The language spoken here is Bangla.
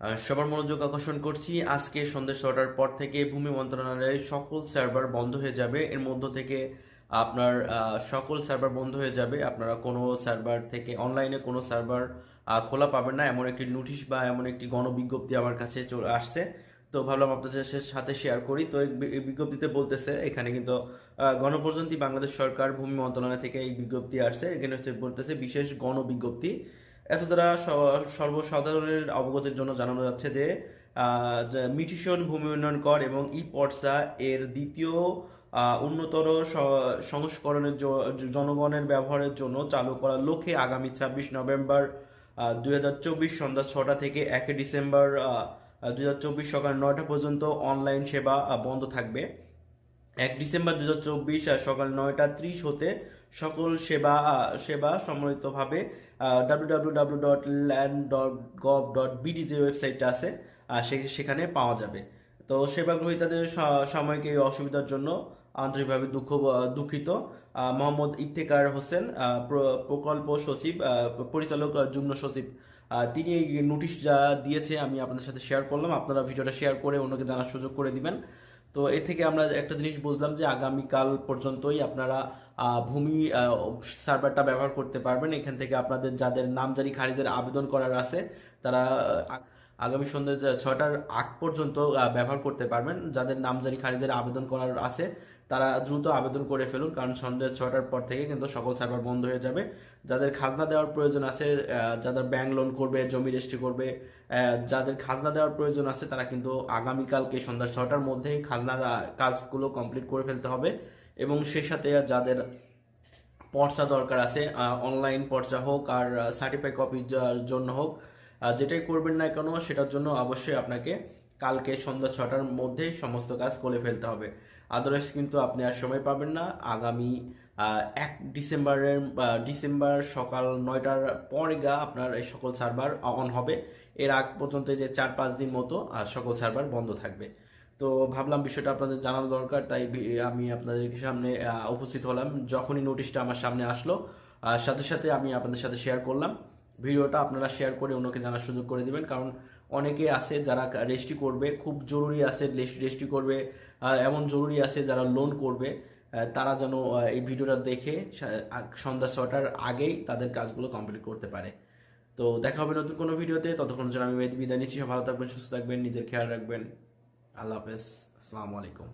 সবার মনোযোগ আকর্ষণ করছি। আজকে সন্ধ্যে ছটার পর থেকে ভূমি মন্ত্রণালয়ের সকল সার্ভার বন্ধ হয়ে যাবে। এর মধ্য থেকে আপনার সকল সার্ভার বন্ধ হয়ে যাবে। আপনারা কোনো সার্ভার থেকে অনলাইনে কোনো সার্ভার খোলা পাবেন না। এমন একটি নোটিশ বা এমন একটি গণবিজ্ঞপ্তি আমার কাছে চলে আসছে। তো ভাবলাম আপনাদের সাথে শেয়ার করি। তো এই বিজ্ঞপ্তিতে বলতেছে, এখানে কিন্তু গণপ্রজাতন্ত্রী বাংলাদেশ সরকার ভূমি মন্ত্রণালয় থেকে এই বিজ্ঞপ্তি আসছে। এখানে হচ্ছে বলতেছে বিশেষ গণবিজ্ঞপ্তি। এত দ্বারা সর্বসাধারণের অবগতির জন্য জানানো যাচ্ছে যে মিটিশন ভূমি উন্নয়ন কর এবং ই পর্সা এর দ্বিতীয় উন্নতর সংস্করণের জনগণের ব্যবহারের জন্য চালু করার লক্ষ্যে আগামী ছাব্বিশ নভেম্বর দুই হাজার চব্বিশ সন্ধ্যা ছটা থেকে একই ডিসেম্বর দুই হাজার চব্বিশ সকাল নয়টা পর্যন্ত অনলাইন সেবা বন্ধ থাকবে। এক ডিসেম্বর দু হাজার চব্বিশ সকাল নয়টা ত্রিশ হতে সকল সেবা সেবা সম্মিলিতভাবে W W dot land dot gov dot যে ওয়েবসাইটটা আছে সেখানে পাওয়া যাবে। তো সেবা গ্রহীতাদের সাময়িক এই অসুবিধার জন্য আন্তরিকভাবে দুঃখ দুঃখিত। মোহাম্মদ ইফতেকার হোসেন প্রকল্প সচিব পরিচালক যুগ্ম সচিব। তিনি এই নোটিশ যা দিয়েছে, আমি আপনাদের সাথে শেয়ার করলাম। আপনারা ভিডিওটা শেয়ার করে অন্যকে জানার সুযোগ করে দিবেন। তো এ থেকে আমরা একটা জিনিস বুঝলাম যে আগামীকাল পর্যন্তই আপনারা ভূমি সার্ভারটা ব্যবহার করতে পারবেন। এখান থেকে আপনাদের যাদের নামজারি খারিজের আবেদন করার আছে, তারা আগামী সন্ধ্যে ছটার আগ পর্যন্ত ব্যবহার করতে পারবেন। যাদের নামজারি খারিজের আবেদন করার আছে তারা দ্রুত আবেদন করে ফেলুন, কারণ সন্ধ্যা ছটার পর থেকে কিন্তু সকল সার্ভার বন্ধ হয়ে যাবে। যাদের খাজনা দেওয়ার প্রয়োজন আছে যাদের ব্যাংক লোন করবে, জমি রেজিস্ট্রি করবে যাদের খাজনা দেওয়ার প্রয়োজন আছে, তারা কিন্তু আগামীকালকে সন্ধ্যা ছটার মধ্যেই খাজনার কাজগুলো কমপ্লিট করে ফেলতে হবে। এবং সেই সাথে যাদের পর্চা দরকার আছে অনলাইন পর্চা হোক আর সার্টিফাই কপির জন্য হোক যেটাই করবেন না কেন, সেটার জন্য অবশ্যই আপনাকে কালকে সন্ধ্যা ছটার মধ্যেই সমস্ত কাজ করে ফেলতে হবে। আদারওয়াইজ কিন্তু আপনি আর সময় পাবেন না। আগামী এক ডিসেম্বরের ডিসেম্বর সকাল নয়টার পরে গা আপনার এই সকল সার্ভার অন হবে। এর আগ পর্যন্ত যে চার পাঁচ দিন মতো সকল সার্ভার বন্ধ থাকবে। তো ভাবলাম বিষয়টা আপনাদের জানানো দরকার, তাই আমি আপনাদের সামনে উপস্থিত হলাম। যখনই নোটিশটা আমার সামনে আসলো সাথে সাথে আমি আপনাদের সাথে শেয়ার করলাম। ভিডিওটা আপনারা শেয়ার করে অন্যকে জানার সুযোগ করে দেবেন। কারণ অনেকে আছে যারা রেজিস্ট্রি করবে, খুব জরুরি আছে রেজিস্ট্রি করবে এমন জরুরি আছে যারা লোন করবে তারা যেন এই ভিডিওটা দেখে সন্ধ্যা ছটার আগেই তাদের কাজগুলো কমপ্লিট করতে পারে। তো দেখা হবে নতুন কোনো ভিডিওতে। ততক্ষণ যেন আমি বিদায় নিচ্ছি। ভালো থাকবেন, সুস্থ থাকবেন, নিজের খেয়াল রাখবেন। আল্লাহ হাফেজ। আসসালামু আলাইকুম।